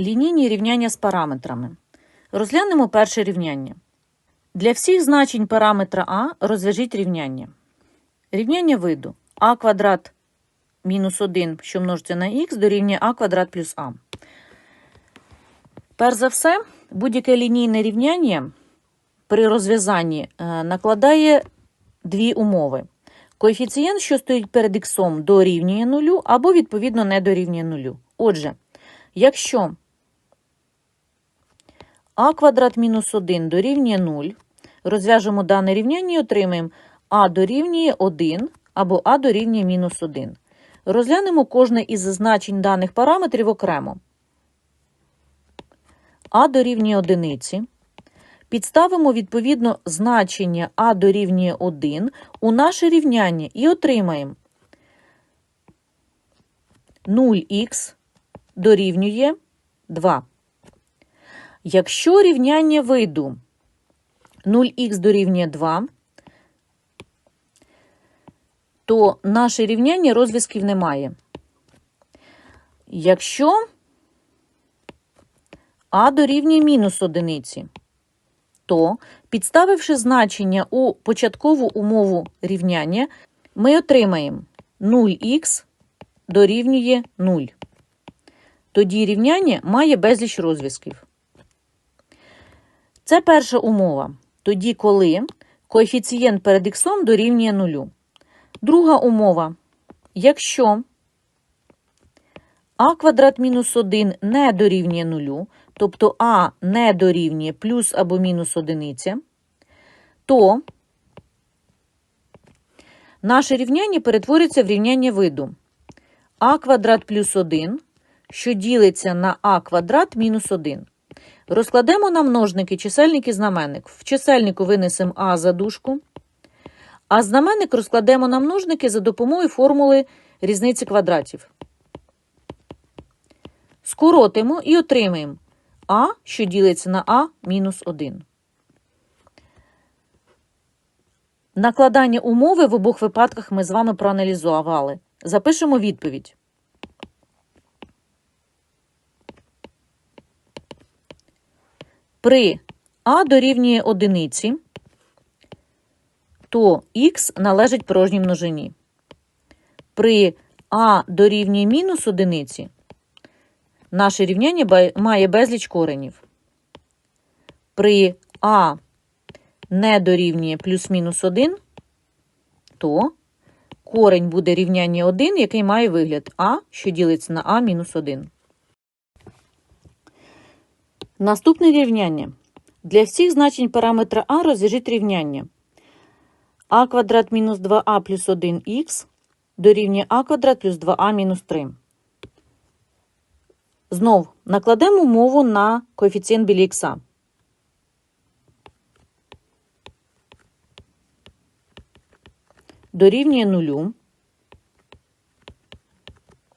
Лінійні рівняння з параметрами. Розглянемо перше рівняння. Для всіх значень параметра А розв'яжіть рівняння. Рівняння виду а квадрат мінус 1, що множиться на х, дорівнює а квадрат плюс а. Перш за все, будь-яке лінійне рівняння при розв'язанні е, накладає дві умови. Коефіцієнт, що стоїть перед х, дорівнює нулю, або, відповідно, не дорівнює нулю. Отже, якщо а квадрат мінус 1 дорівнює 0, розв'яжемо дане рівняння і отримаємо а дорівнює 1 або а дорівнює мінус 1. Розглянемо кожне із значень даних параметрів окремо. а дорівнює одиниці. Підставимо відповідно значення а дорівнює 1 у наше рівняння і отримаємо 0х дорівнює 2. Якщо рівняння виду 0х дорівнює 2, то наше рівняння розв'язків немає. Якщо а дорівнює мінус одиниці, то, підставивши значення у початкову умову рівняння, ми отримаємо 0х дорівнює 0. Тоді рівняння має безліч розв'язків. Це перша умова. Тоді, коли коефіцієнт перед х дорівнює 0. Друга умова. Якщо а квадрат мінус 1 не дорівнює 0, тобто а не дорівнює плюс або мінус одиниця, то наше рівняння перетворюється в рівняння виду а квадрат плюс 1, що ділиться на а квадрат мінус 1. Розкладемо на множники чисельник і знаменник. В чисельнику винесемо а за дужку, а знаменник розкладемо на множники за допомогою формули різниці квадратів. Скоротимо і отримаємо а, що ділиться на а мінус 1. Накладання умови в обох випадках ми з вами проаналізували. Запишемо відповідь. При а дорівнює одиниці, то х належить порожній множині. При а дорівнює мінус одиниці, наше рівняння має безліч коренів. При а не дорівнює плюс-мінус 1, то корень буде рівняння 1, який має вигляд а, що ділиться на а мінус 1. Наступне рівняння. Для всіх значень параметра а розв'яжіть рівняння. а квадрат мінус 2а плюс 1х дорівнює а квадрат плюс 2а мінус 3. Знов накладемо умову на коефіцієнт біля х. Дорівнює нулю.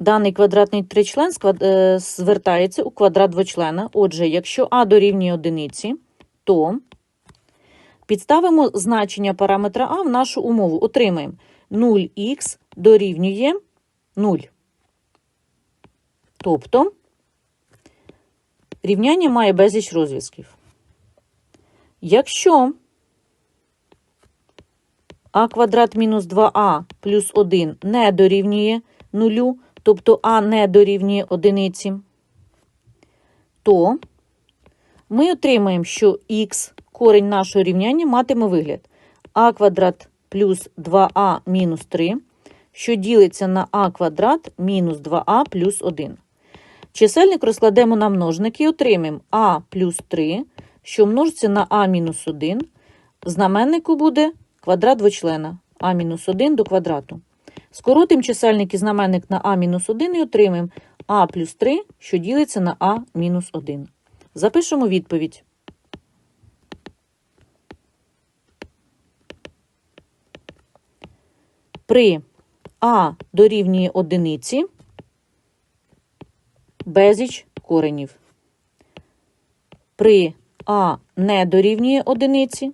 Даний квадратний тричлен е, звертається у квадрат двочлена. Отже, якщо а дорівнює одиниці, то підставимо значення параметра а в нашу умову. Отримаємо 0х дорівнює 0. Тобто рівняння має безліч розв'язків. Якщо а квадрат мінус 2а плюс 1 не дорівнює 0, тобто а не дорівнює одиниці, то ми отримаємо, що х, корень нашого рівняння, матиме вигляд а квадрат плюс 2а мінус 3, що ділиться на а квадрат мінус 2а плюс 1. Чисельник розкладемо на множники і отримаємо а плюс 3, що множиться на а мінус 1. В знаменнику буде квадрат двочлена а мінус 1 до квадрату. Скоротимо чисельник і знаменник на А-1 і отримаємо а плюс 3, що ділиться на А-1. Запишемо відповідь. При а дорівнює одиниці безліч коренів. При а не дорівнює одиниці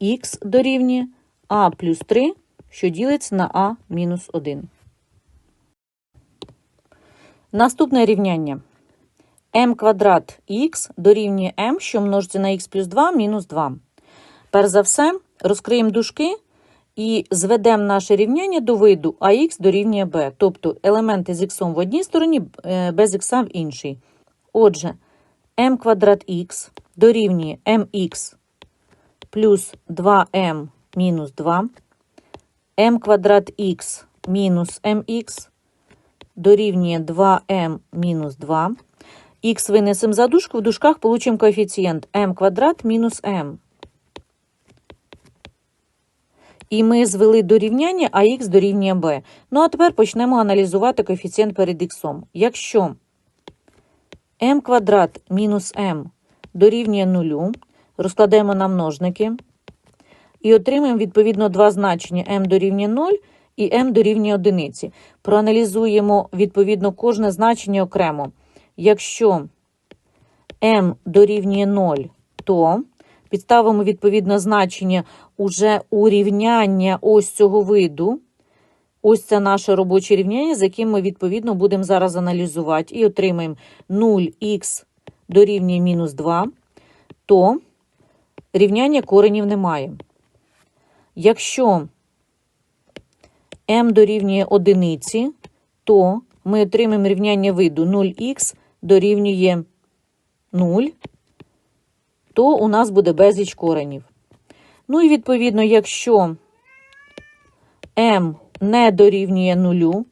х дорівнює а плюс 3, що ділиться на а мінус 1. Наступне рівняння. m квадрат х дорівнює m, що множиться на х плюс 2 мінус 2. Перш за все, розкриємо дужки і зведемо наше рівняння до виду ax дорівнює b, тобто елементи з х в одній стороні, е, без х в іншій. Отже, m квадрат х дорівнює mx плюс 2m мінус 2, m квадрат х мінус mx дорівнює 2m мінус 2. Х винесемо за дужку, в дужках получимо коефіцієнт m квадрат мінус m. І ми звели до рівняння, а х дорівнює b. Ну, а тепер почнемо аналізувати коефіцієнт перед х. Якщо m квадрат мінус m дорівнює 0, розкладаємо на множники і отримаємо відповідно два значення m дорівнює 0 і m дорівнює 1. Проаналізуємо відповідно кожне значення окремо. Якщо m дорівнює 0, то підставимо відповідне значення уже у рівняння ось цього виду. Ось це наше робоче рівняння, з яким ми відповідно будемо зараз аналізувати. І отримаємо 0х дорівнює мінус 2, то рівняння коренів немає. Якщо m дорівнює одиниці, то ми отримаємо рівняння виду 0х дорівнює 0, то у нас буде безліч коренів. Ну і відповідно, якщо m не дорівнює 0,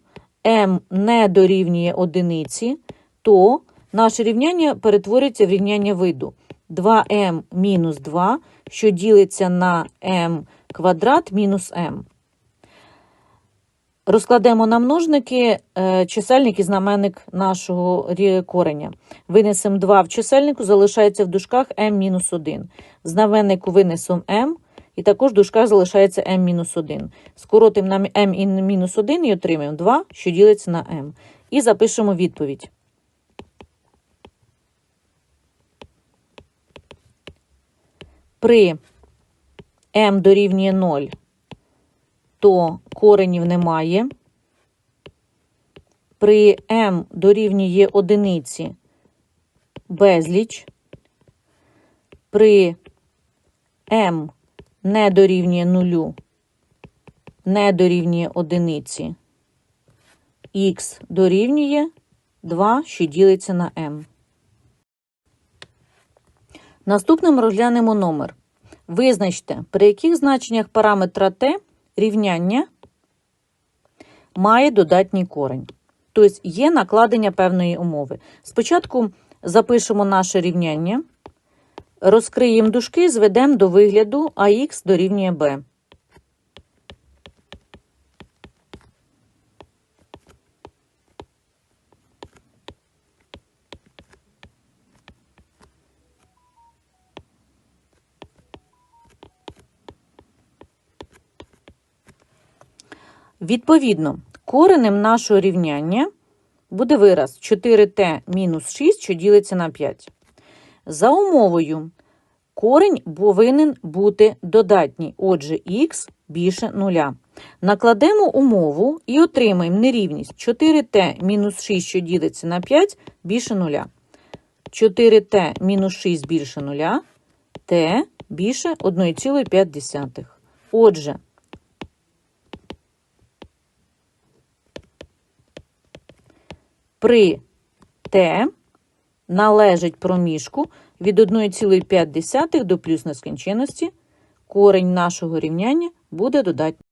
m не дорівнює одиниці, то наше рівняння перетворюється в рівняння виду 2m мінус 2, що ділиться на m квадрат мінус m. Розкладемо на множники е, чисельник і знаменник нашого кореня. Винесемо 2 в чисельнику, залишається в дужках m-1. В знаменнику винесемо m, і також в дужках залишається m-1. Скоротимо на m-1 і отримаємо 2, що ділиться на m. І запишемо відповідь. При m дорівнює 0 то коренів немає. При m дорівнює одиниці безліч. При m не дорівнює нулю, не дорівнює одиниці. Х дорівнює 2, що ділиться на m. Наступним розглянемо номер. Визначте, при яких значеннях параметра t рівняння має додатній корень. Тобто є накладення певної умови. Спочатку запишемо наше рівняння, розкриємо дужки, зведемо до вигляду ax дорівнює b. Відповідно, коренем нашого рівняння буде вираз 4t мінус 6, що ділиться на 5. За умовою, корень повинен бути додатній, отже, х більше 0. Накладемо умову і отримаємо нерівність 4t мінус 6, що ділиться на 5, більше 0. 4t мінус 6 більше 0, t більше 1,5. Отже, при t належить проміжку від 1,5 до плюс нескінченності, корень нашого рівняння буде додатній.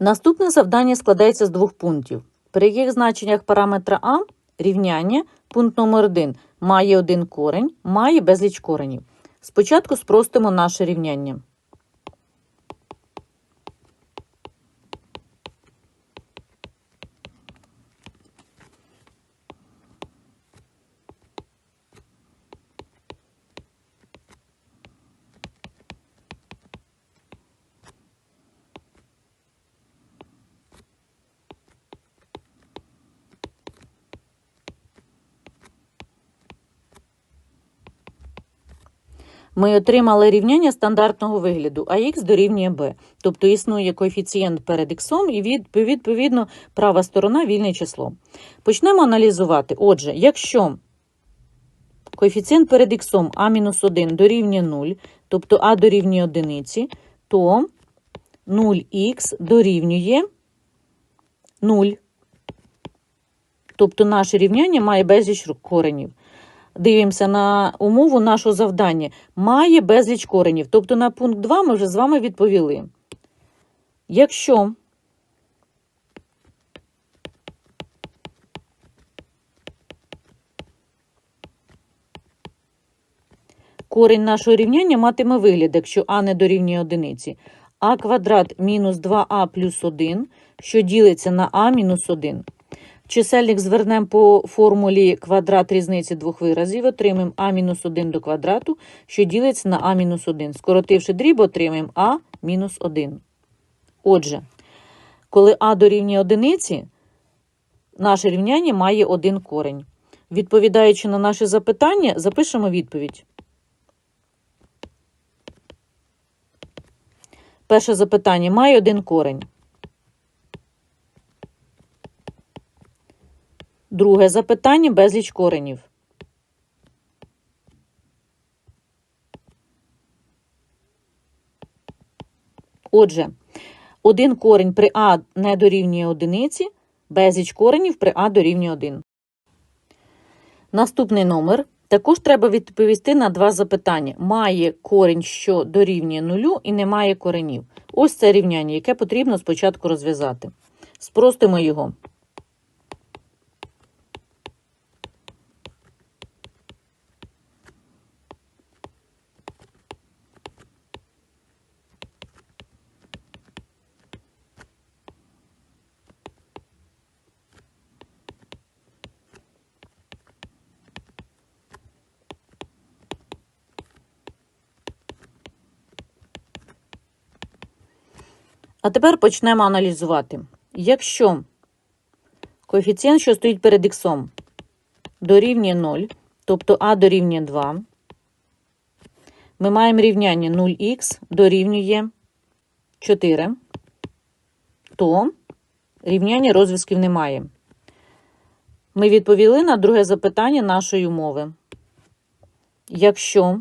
Наступне завдання складається з двох пунктів. При яких значеннях параметра А рівняння, пункт номер 1 має один корень, має безліч коренів. Спочатку спростимо наше рівняння. Ми отримали рівняння стандартного вигляду, а х дорівнює b. Тобто існує коефіцієнт перед х і відповідно права сторона вільне число. Почнемо аналізувати. Отже, якщо коефіцієнт перед х а-1 дорівнює 0, тобто а дорівнює 1, то 0х дорівнює 0. Тобто наше рівняння має безліч коренів. Дивимося на умову нашого завдання. Має безліч коренів. Тобто на пункт 2 ми вже з вами відповіли. Якщо корінь нашого рівняння матиме вигляд, якщо а не дорівнює одиниці, а квадрат мінус 2а плюс 1, що ділиться на а мінус 1. Чисельник звернемо по формулі квадрат різниці двох виразів, отримаємо а мінус 1 до квадрату, що ділиться на а мінус 1. Скоротивши дріб, отримаємо а мінус 1. Отже, коли а дорівнює одиниці, наше рівняння має один корень. Відповідаючи на наше запитання, запишемо відповідь. Перше запитання має один корень. Друге запитання безліч коренів. Отже, один корень при А не дорівнює одиниці, безліч коренів при А дорівнює 1. Наступний номер. Також треба відповісти на два запитання. Має корінь, що дорівнює нулю, і не має коренів. Ось це рівняння, яке потрібно спочатку розв'язати. Спростимо його. А тепер почнемо аналізувати. Якщо коефіцієнт, що стоїть перед х, дорівнює 0, тобто а дорівнює 2, ми маємо рівняння 0х дорівнює 4, то рівняння розв'язків немає. Ми відповіли на друге запитання нашої умови. Якщо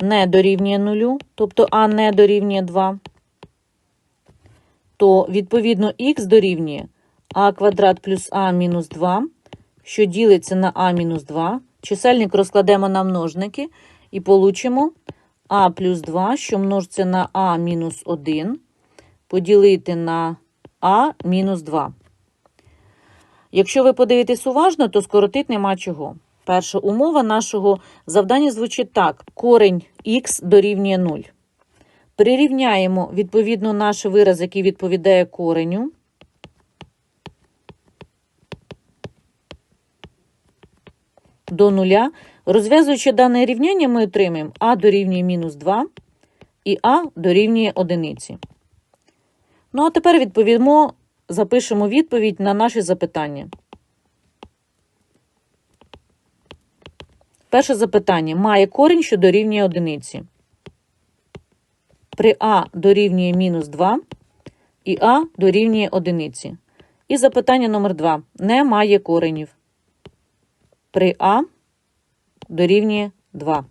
не дорівнює нулю, тобто а не дорівнює 2, то відповідно х дорівнює а квадрат плюс а мінус 2, що ділиться на а мінус 2. Чисельник розкладемо на множники і получимо а плюс 2, що множиться на а мінус 1, поділити на а мінус 2. Якщо ви подивитесь уважно, то скоротити нема чого. Перша умова нашого завдання звучить так: корень х дорівнює 0. Прирівняємо відповідно наш вираз, який відповідає кореню. До нуля. Розв'язуючи дане рівняння, ми отримаємо а дорівнює мінус 2 і а дорівнює 1. Ну, а тепер відповімо, запишемо відповідь на наші запитання. Перше запитання. Має корінь, що дорівнює одиниці. При А дорівнює мінус 2 і А дорівнює одиниці. І запитання номер 2. Не має коренів. При А дорівнює 2.